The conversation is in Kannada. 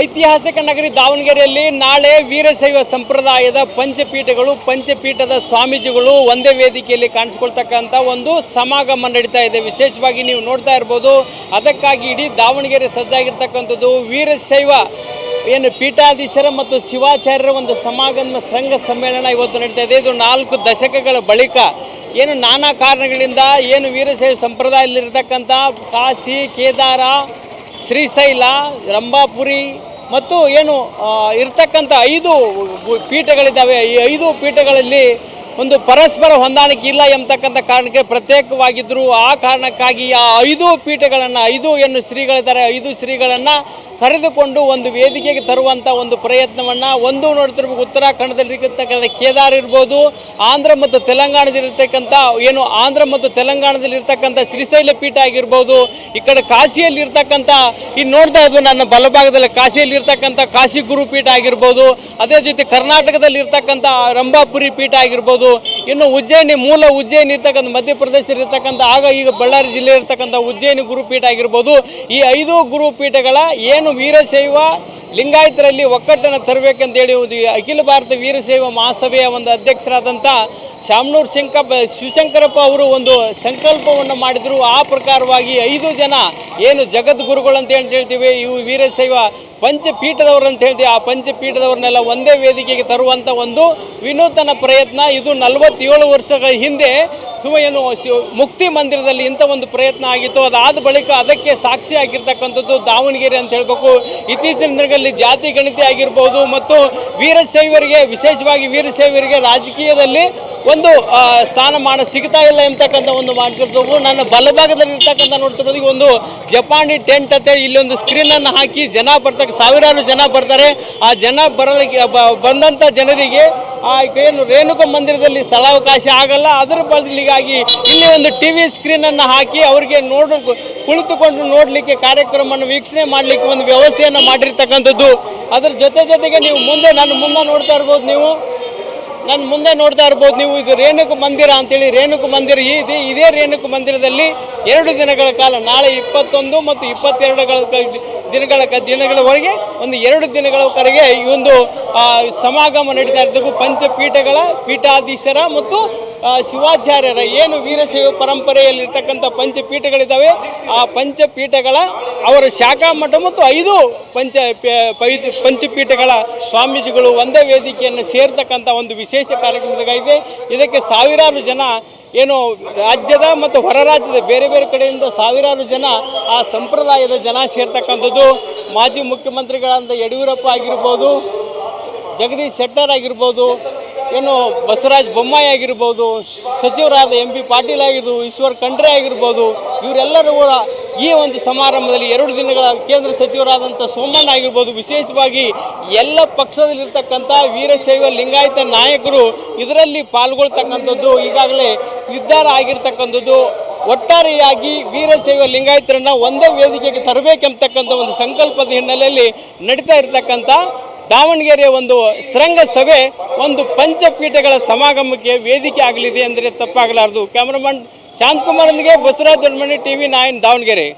ಐತಿಹಾಸಿಕ ನಗರಿ ದಾವಣಗೆರೆಯಲ್ಲಿ ನಾಳೆ ವೀರಶೈವ ಸಂಪ್ರದಾಯದ ಪಂಚಪೀಠಗಳು, ಪಂಚಪೀಠದ ಸ್ವಾಮೀಜಿಗಳು ಒಂದೇ ವೇದಿಕೆಯಲ್ಲಿ ಕಾಣಿಸ್ಕೊಳ್ತಕ್ಕಂಥ ಒಂದು ಸಮಾಗಮ ನಡೀತಾ ಇದೆ. ವಿಶೇಷವಾಗಿ ನೀವು ನೋಡ್ತಾ ಇರ್ಬೋದು, ಅದಕ್ಕಾಗಿ ಇಡೀ ದಾವಣಗೆರೆ ಸಜ್ಜಾಗಿರ್ತಕ್ಕಂಥದ್ದು ವೀರಶೈವ ಏನು ಪೀಠಾಧೀಶರ ಮತ್ತು ಶಿವಾಚಾರ್ಯರ ಒಂದು ಸಮಾಗಮ ಸಂಘ ಸಮ್ಮೇಳನ ಇವತ್ತು ನಡೀತಾ ಇದೆ. ಇದು ನಾಲ್ಕು ದಶಕಗಳ ಬಳಿಕ ಏನು ನಾನಾ ಕಾರಣಗಳಿಂದ ಏನು ವೀರಶೈವ ಸಂಪ್ರದಾಯದಲ್ಲಿರ್ತಕ್ಕಂಥ ಕಾಶಿ, ಕೇದಾರ ಶ್ರೀಶೈಲ ರಂಭಾಪುರಿ ಮತ್ತು ಏನು ಇರತಕ್ಕಂಥ ಐದು ಪೀಠಗಳಿದ್ದಾವೆ. ಈ ಐದು ಪೀಠಗಳಲ್ಲಿ ಒಂದು ಪರಸ್ಪರ ಹೊಂದಾಣಿಕೆ ಇಲ್ಲ ಎಂಬತಕ್ಕಂಥ ಕಾರಣಕ್ಕೆ ಪ್ರತ್ಯೇಕವಾಗಿದ್ದರು ಆ ಕಾರಣಕ್ಕಾಗಿ ಆ ಐದು ಪೀಠಗಳನ್ನು, ಐದು ಏನು ಶ್ರೀಗಳಿದ್ದಾರೆ, ಐದು ಶ್ರೀಗಳನ್ನು ಕರೆದುಕೊಂಡು ಒಂದು ವೇದಿಕೆಗೆ ತರುವಂಥ ಒಂದು ಪ್ರಯತ್ನವನ್ನು ಒಂದು ನೋಡ್ತಿರ್ಬೇಕು ಉತ್ತರಾಖಂಡದಲ್ಲಿರ್ತಕ್ಕಂಥ ಕೇದಾರ್ ಇರ್ಬೋದು, ಆಂಧ್ರ ಮತ್ತು ತೆಲಂಗಾಣದಲ್ಲಿರ್ತಕ್ಕಂಥ ಏನು ಆಂಧ್ರ ಮತ್ತು ತೆಲಂಗಾಣದಲ್ಲಿರ್ತಕ್ಕಂಥ ಶ್ರೀಶೈಲ ಪೀಠ ಆಗಿರ್ಬೋದು, ಈ ಕಡೆ ಕಾಶಿಯಲ್ಲಿ ಇರ್ತಕ್ಕಂಥ ಈಗ ನೋಡ್ತಾ ಇದ್ವಿ ನನ್ನ ಬಲಭಾಗದಲ್ಲಿ ಕಾಶಿಯಲ್ಲಿರ್ತಕ್ಕಂಥ ಕಾಶಿ ಕಾಶಿ ಗುರುಪೀಠ ಆಗಿರ್ಬೋದು, ಅದೇ ಜೊತೆ ಕರ್ನಾಟಕದಲ್ಲಿರ್ತಕ್ಕಂಥ ರಂಭಾಪುರಿ ಪೀಠ ಆಗಿರ್ಬೋದು ಇನ್ನು ಉಜ್ಜಯಿನಿ, ಮೂಲ ಉಜ್ಜಯಿನಿ ಇರ್ತಕ್ಕಂಥ ಮಧ್ಯಪ್ರದೇಶದಲ್ಲಿರ್ತಕ್ಕಂಥ ಆಗ ಈಗ ಬಳ್ಳಾರಿ ಜಿಲ್ಲೆ ಇರ್ತಕ್ಕಂಥ ಉಜ್ಜಯಿನಿ ಗುರುಪೀಠ ಆಗಿರ್ಬೋದು. ಈ ಐದು ಗುರುಪೀಠಗಳ ಏನು ವೀರಶೈವ ಲಿಂಗಾಯತರಲ್ಲಿ ಒಕ್ಕಟ್ಟನ್ನು ತರಬೇಕಂತೇಳಿ ಒಂದು ಅಖಿಲ ಭಾರತ ವೀರಶೈವ ಮಹಾಸಭೆಯ ಒಂದು ಅಧ್ಯಕ್ಷರಾದಂಥ ಶಾಮನೂರ್ ಶಂಕಪ್ಪ ಶಿವಶಂಕರಪ್ಪ ಅವರು ಒಂದು ಸಂಕಲ್ಪವನ್ನು ಮಾಡಿದರು. ಆ ಪ್ರಕಾರವಾಗಿ ಐದು ಜನ ಏನು ಜಗದ್ಗುರುಗಳು ಅಂತ ಹೇಳಿ ಹೇಳ್ತೀವಿ, ಇವು ವೀರಶೈವ ಪಂಚಪೀಠದವರು ಅಂತ ಹೇಳ್ತೀವಿ. ಆ ಪಂಚಪೀಠದವ್ರನ್ನೆಲ್ಲ ಒಂದೇ ವೇದಿಕೆಗೆ ತರುವಂಥ ಒಂದು ವಿನೂತನ ಪ್ರಯತ್ನ. ಇದು ನಲವತ್ತೇಳು ವರ್ಷಗಳ ಹಿಂದೆ ಏನು ಮುಕ್ತಿ ಮಂದಿರದಲ್ಲಿ ಇಂಥ ಒಂದು ಪ್ರಯತ್ನ ಆಗಿತ್ತು, ಅದಾದ ಬಳಿಕ ಅದಕ್ಕೆ ಸಾಕ್ಷಿ ಆಗಿರ್ತಕ್ಕಂಥದ್ದು ದಾವಣಗೆರೆ ಅಂತ ಹೇಳಬೇಕು. ಇತ್ತೀಚಿನ ದಿನಗಳಲ್ಲಿ ಜಾತಿ ಗಣಿತ ಆಗಿರ್ಬೋದು ಮತ್ತು ವೀರಶೈವರಿಗೆ, ವಿಶೇಷವಾಗಿ ವೀರಶೈವರಿಗೆ ರಾಜಕೀಯದಲ್ಲಿ ಒಂದು ಸ್ಥಾನಮಾನ ಸಿಗ್ತಾ ಇಲ್ಲ ಎಂಬತಕ್ಕಂಥ ಒಂದು ಮಾಡ್ತಿರ್ತೀವಿ ನನ್ನ ಬಲಭಾಗದಲ್ಲಿ ಇರ್ತಕ್ಕಂಥ ನೋಡ್ತಿರೋದು ಒಂದು ಜಪಾನಿ ಟೆಂಟ್ ಅಂತ ಹೇಳಿ ಇಲ್ಲೊಂದು ಸ್ಕ್ರೀನನ್ನು ಹಾಕಿ ಜನ ಬರ್ತಕ್ಕ ಸಾವಿರಾರು ಜನ ಬರ್ತಾರೆ. ಆ ಜನ ಬರಲಿಕ್ಕೆ ಬಂದಂಥ ಜನರಿಗೆ ಏನು ರೇಣುಕ ಮಂದಿರದಲ್ಲಿ ಸ್ಥಳಾವಕಾಶ ಆಗಲ್ಲ. ಅದರ ಬದಲಿಗಾಗಿ ಇಲ್ಲಿ ಒಂದು ಟಿ ವಿ ಸ್ಕ್ರೀನನ್ನು ಹಾಕಿ ಅವರಿಗೆ ನೋಡ, ಕುಳಿತುಕೊಂಡು ನೋಡಲಿಕ್ಕೆ ಕಾರ್ಯಕ್ರಮವನ್ನು ವೀಕ್ಷಣೆ ಮಾಡಲಿಕ್ಕೆ ಒಂದು ವ್ಯವಸ್ಥೆಯನ್ನು ಮಾಡಿರ್ತಕ್ಕಂಥದ್ದು. ಅದರ ಜೊತೆ ಜೊತೆಗೆ ನೀವು ಮುಂದೆ ನಾನು ಮುಂದೆ ನೋಡ್ತಾ ಇರ್ಬೋದು ನೀವು. ನಾನು ಮುಂದೆ ನೋಡ್ತಾ ಇರ್ಬೋದು, ನೀವು ಇದು ರೇಣುಕ ಮಂದಿರ ಅಂತೇಳಿ, ರೇಣುಕು ಮಂದಿರ ಇದೆ ಇದೇ ರೇಣುಕು ಮಂದಿರದಲ್ಲಿ ಎರಡು ದಿನಗಳ ಕಾಲ, ನಾಳೆ ಇಪ್ಪತ್ತೊಂದು ಮತ್ತು ಇಪ್ಪತ್ತೆರಡುಗಳ ದಿನಗಳ ದಿನಗಳವರೆಗೆ ಒಂದು ಎರಡು ದಿನಗಳವರೆಗೆ ಈ ಒಂದು ಸಮಾಗಮ ನಡೀತಾ ಇರ್ತಕ್ಕೂ ಪಂಚಪೀಠಗಳ ಪೀಠಾಧೀಶರ ಮತ್ತು ಶಿವಾಚಾರ್ಯರ ಏನು ವೀರಶೈವ ಪರಂಪರೆಯಲ್ಲಿರ್ತಕ್ಕಂಥ ಪಂಚಪೀಠಗಳಿದ್ದಾವೆ ಆ ಪಂಚಪೀಠಗಳ ಅವರ ಶಾಖಾ ಮಠ ಮತ್ತು ಐದು ಪಂಚ ಪೈದು ಪಂಚಪೀಠಗಳ ಸ್ವಾಮೀಜಿಗಳು ಒಂದೇ ವೇದಿಕೆಯನ್ನು ಸೇರ್ತಕ್ಕಂಥ ಒಂದು ವಿಶೇಷ ಕಾರ್ಯಕ್ರಮದಾಗಿದೆ ಇದಕ್ಕೆ ಸಾವಿರಾರು ಜನ ಏನು ರಾಜ್ಯದ ಮತ್ತು ಹೊರ ರಾಜ್ಯದ ಬೇರೆ ಬೇರೆ ಕಡೆಯಿಂದ ಸಾವಿರಾರು ಜನ ಆ ಸಂಪ್ರದಾಯದ ಜನ ಸೇರ್ತಕ್ಕಂಥದ್ದು. ಮಾಜಿ ಮುಖ್ಯಮಂತ್ರಿಗಳಾದ ಯಡಿಯೂರಪ್ಪ ಆಗಿರ್ಬೋದು, ಜಗದೀಶ್ ಶೆಟ್ಟರ್ ಆಗಿರ್ಬೋದು ಏನು ಬಸವರಾಜ ಬೊಮ್ಮಾಯಿ ಆಗಿರ್ಬೋದು, ಸಚಿವರಾದ ಎಂ ಪಿ ಪಾಟೀಲ್ ಆಗಿರ್ಬೋದು, ಈಶ್ವರ್ ಖಂಡ್ರೆ ಆಗಿರ್ಬೋದು, ಇವರೆಲ್ಲರೂ ಕೂಡ ಈ ಒಂದು ಸಮಾರಂಭದಲ್ಲಿ ಎರಡು ದಿನಗಳ ಕೇಂದ್ರ ಸಚಿವರಾದಂಥ ಸೋಮಣ್ಣ ಆಗಿರ್ಬೋದು, ವಿಶೇಷವಾಗಿ ಎಲ್ಲ ಪಕ್ಷದಲ್ಲಿರ್ತಕ್ಕಂಥ ವೀರಶೈವ ಲಿಂಗಾಯತ ನಾಯಕರು ಇದರಲ್ಲಿ ಪಾಲ್ಗೊಳ್ತಕ್ಕಂಥದ್ದು, ಈಗಾಗಲೇ ನಿರ್ಧಾರ ಆಗಿರ್ತಕ್ಕಂಥದ್ದು, ಒಟ್ಟಾರೆಯಾಗಿ ವೀರಶೈವ ಲಿಂಗಾಯತರನ್ನು ಒಂದೇ ವೇದಿಕೆಗೆ ತರಬೇಕೆಂಬತಕ್ಕಂಥ ಒಂದು ಸಂಕಲ್ಪದ ಹಿನ್ನೆಲೆಯಲ್ಲಿ ನಡೀತಾ ಇರತಕ್ಕಂಥ ದಾವಣಗೆರೆಯ ಒಂದು ಶೃಂಗ ಸಭೆ ಒಂದು ಪಂಚಪೀಠಗಳ ಸಮಾಗಮಕ್ಕೆ ವೇದಿಕೆ ಆಗಲಿದೆ ಅಂದರೆ ತಪ್ಪಾಗಲಾರದು. Cameraman ಶಾಂತಕುಮಾರ್ಂದಿಗೆ Basavaraj Doddamani T V nine, Davangere.